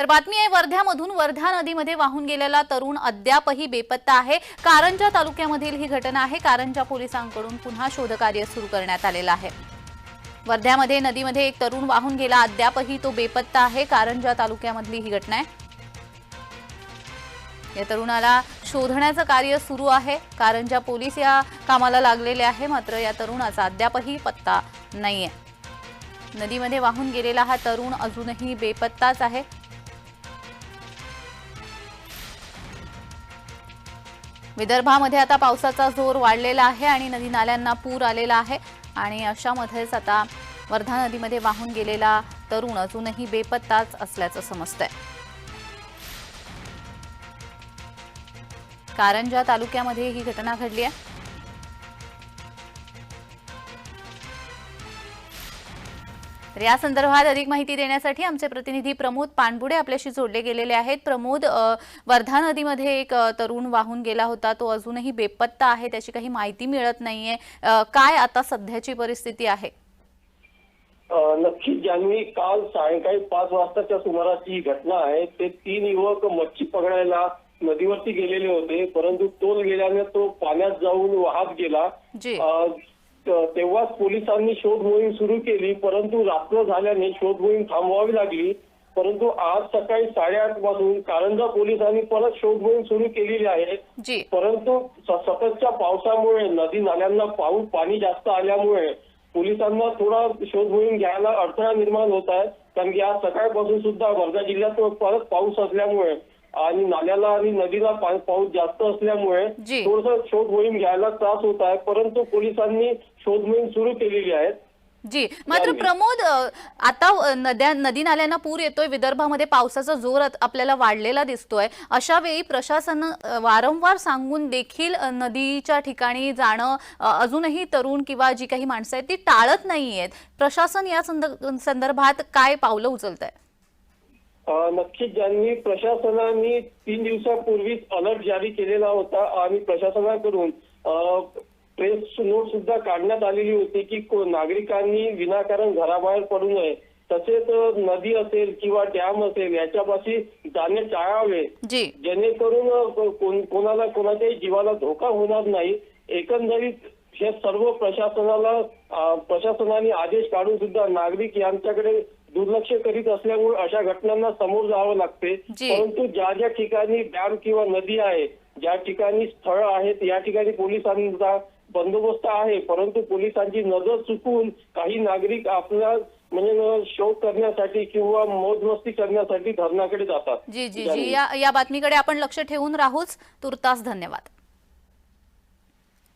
तर बातमी आहे वर्ध्यामधून वर्धा नदीमध्ये वाहून गेलेला तरुण अद्यापही बेपत्ता आहे. कारंजा तालुक्यामधील ही घटना आहे. कारंजा पोलिसांकडून पुन्हा शोधकार्य सुरू करण्यात आलेलं आहे. वर्ध्यामध्ये नदीमध्ये एक तरुण वाहून गेला. अद्यापही तो बेपत्ता आहे. कारंजा तालुक्यामधली ही घटना आहे. या तरुणाला शोधण्याचं कार्य सुरू आहे. कारंजा पोलीस या कामाला लागलेले आहे. मात्र या तरुणाचा अद्यापही पत्ता नाहीये. नदीमध्ये वाहून गेलेला हा तरुण अजूनही बेपत्ताच आहे. विदर्भामध्ये आता पावसाचा जोर वाढलेला आहे आणि नदी नाल्यांना पूर आलेला आहे. आणि अशामध्येच आता वर्धा नदीमध्ये वाहून गेलेला तरुण अजूनही बेपत्ताच असल्याचं समजतंय. कारंजा तालुक्यामध्ये ही घटना घडली आहे. तर या संदर्भात अधिक माहिती देण्यासाठी आमचे प्रतिनिधी प्रमोद पानबुडे आपल्याशी जोडले गेलेले आहेत. प्रमोद वर्धा नदीमध्ये एक तरुण वाहून गेला होता. तो अजूनही बेपत्ता आहे त्याची काही माहिती मिळत नाहीये. काय आता सध्याची परिस्थिती आहे? नक्कीच जान्हवी काल सायंकाळी पाच वाजताच्या सुमारास ही घटना आहे ते तीन युवक मच्छी पकडायला नदीवरती गेलेले होते परंतु तोल गेल्याने तो पाण्यात जाऊन वाहत गेला. तेव्हाच पोलिसांनी शोध मोहीम सुरू केली परंतु रात्र झाल्याने शोध मोहीम थांबवावी लागली. परंतु आज सकाळी साडेआठपासून कारंजा पोलिसांनी परत शोध मोहीम सुरू केलेली आहे. जी. परंतु सततच्या पावसामुळे नदी नाल्यांना पाऊस पाणी जास्त आल्यामुळे पोलिसांना थोडा शोध मोहीम घ्यायला अडथळा निर्माण होत आहे. कारण की आज सकाळपासून सुद्धा वर्धा जिल्ह्यात परत पाऊस असल्यामुळे आणि नाल्याला आणि नदीला पा- पाऊस जास्त असल्यामुळे जी. थोडस शोध मोहीम घ्यायला त्रास होत आहे. परंतु पोलिसांनी शोध मोहीम सुरू केलेली आहे जी. मात्र चालेल. प्रमोद अ, आता अ, नद्या नदी नाल्यांना पूर येतोय. विदर्भामध्ये पावसाचा जोर आत- आपल्याला वाढलेला दिसतोय. अशा वेळी प्रशासन अ, वारंवार सांगून देखील अ, नदीच्या ठिकाणी जाणं अ, अजूनही तरुण किंवा जी काही माणसं आहेत ती टाळत नाहीयेत. प्रशासन या संद- संदर्भात काय पावलं उचलत आहे नक्कीच ज्यांनी प्रशासनाने तीन दिवसापूर्वीच अलर्ट जारी केलेला होता आणि प्रशासनाकडून प्रेस नोट सुद्धा काढण्यात आलेली होती की नागरिकांनी विनाकारण घराबाहेर पडू नये. तसेच नदी असेल किंवा डॅम असेल याच्यापाशी जाणे टाळावे. जेणेकरून कोणाला कोणाच्याही जीवाला धोका होणार नाही. एकंदरीत हे सर्व प्रशासनाला प्रशासनाने आदेश काढून सुद्धा नागरिक यांच्याकडे दुर्लक्ष करीत असल्यामुळे अशा घटनांना समोर जावं लागते. परंतु ज्या ज्या ठिकाणी डॅम किंवा नदी आहे ज्या ठिकाणी स्थळ आहेत या ठिकाणी पोलिसांचा बंदोबस्त आहे. परंतु पोलिसांची नजर चुकून काही नागरिक आपला म्हणजे शोक करण्यासाठी किंवा मौजमस्ती करण्यासाठी धरणाकडे जातात. जी जी जी. या या बातमीकडे आपण लक्ष ठेवून राहूच. तुर्तास धन्यवाद.